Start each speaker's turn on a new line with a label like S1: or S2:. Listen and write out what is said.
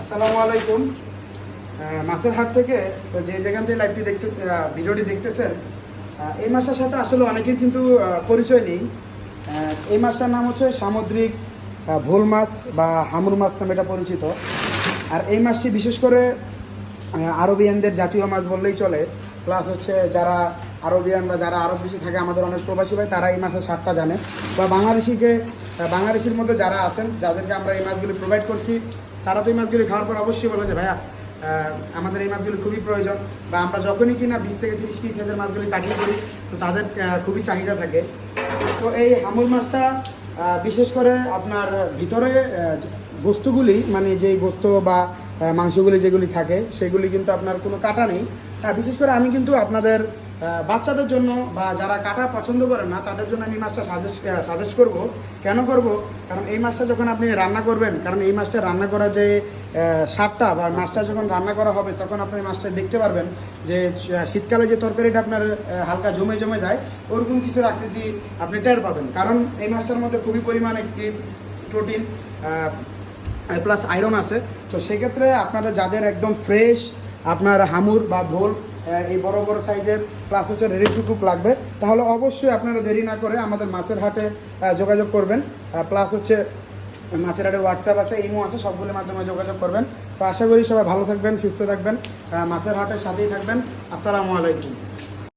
S1: আসসালামু আলাইকুম। মাছের হাট থেকে, তো যে যেখান থেকে লাইভটি দেখতে ভিডিওটি দেখতেছেন এই মাছটার সাথে আসলে অনেকের কিন্তু পরিচয় নেই। এই মাছটার নাম হচ্ছে সামুদ্রিক ভোল মাছ বা হামুর মাছ নামে এটা পরিচিত। আর এই মাছটি বিশেষ করে আরবিয়ানদের জাতীয় মাছ বললেই চলে। প্লাস হচ্ছে যারা আরবিয়ান বা যারা আরব দেশে থাকে, আমাদের অনেক প্রবাসী ভাই, তারা এই মাছের স্বাদটা জানে। বা বাংলাদেশিকে বাংলাদেশির মধ্যে যারা আছেন, যাদেরকে আমরা এই মাছগুলি প্রোভাইড করছি, তারা তো এই মাছগুলি খাওয়ার পর অবশ্যই বলে যে, ভাইয়া আমাদের এই মাছগুলি খুবই প্রয়োজন। বা আমরা যখনই কিনা বিশ থেকে তিরিশ কেজি সাইজের মাছগুলি কাটিয়ে করি, তো তাদের খুবই চাহিদা থাকে। তো এই হামুর মাছটা বিশেষ করে আপনার ভিতরে বস্তুগুলি মানে যেই গোস্ত বা মাংসগুলি যেগুলি থাকে, সেগুলি কিন্তু আপনার কোনো কাটা নেই। বিশেষ করে আমি কিন্তু আপনাদের বাচ্চাদের জন্য বা যারা কাটা পছন্দ করেন না, তাদের জন্য আমি মাছটা সাজেস্ট সাজেস্ট করব। কেন করব? কারণ এই মাছটা যখন আপনি রান্না করবেন, কারণ এই মাছটা রান্না করা যে স্বাদটা বা মাছটা যখন রান্না করা হবে, তখন আপনি মাছটা দেখতে পারবেন যে শীতকালে যে তরকারিটা আপনার হালকা জমে জমে যায়, ওরকম কিছু আকৃতি আপনি টের পাবেন। কারণ এই মাছটার মধ্যে খুবই পরিমাণ একটি প্রোটিন প্লাস আয়রন আছে। তো সেক্ষেত্রে আপনারা যাদের একদম ফ্রেশ আপনার হামুর বা ভোল এই বড় বড় সাইজের প্লাস হচ্ছে রেডি টু লাগবে। তাহলে অবশ্যই আপনারা দেরি না করে আমাদের মাছের হাটে যোগাযোগ করবেন। প্লাস হচ্ছে মাছের হাটে হোয়াটসঅ্যাপ আছে ইমো আছে, সবগুলোর মাধ্যমে যোগাযোগ করবেন। তো আশা করি সবাই ভালো থাকবেন, সুস্থ থাকবেন। মাছের হাটের সাথেই থাকবেন। আসসালামু আলাইকুম।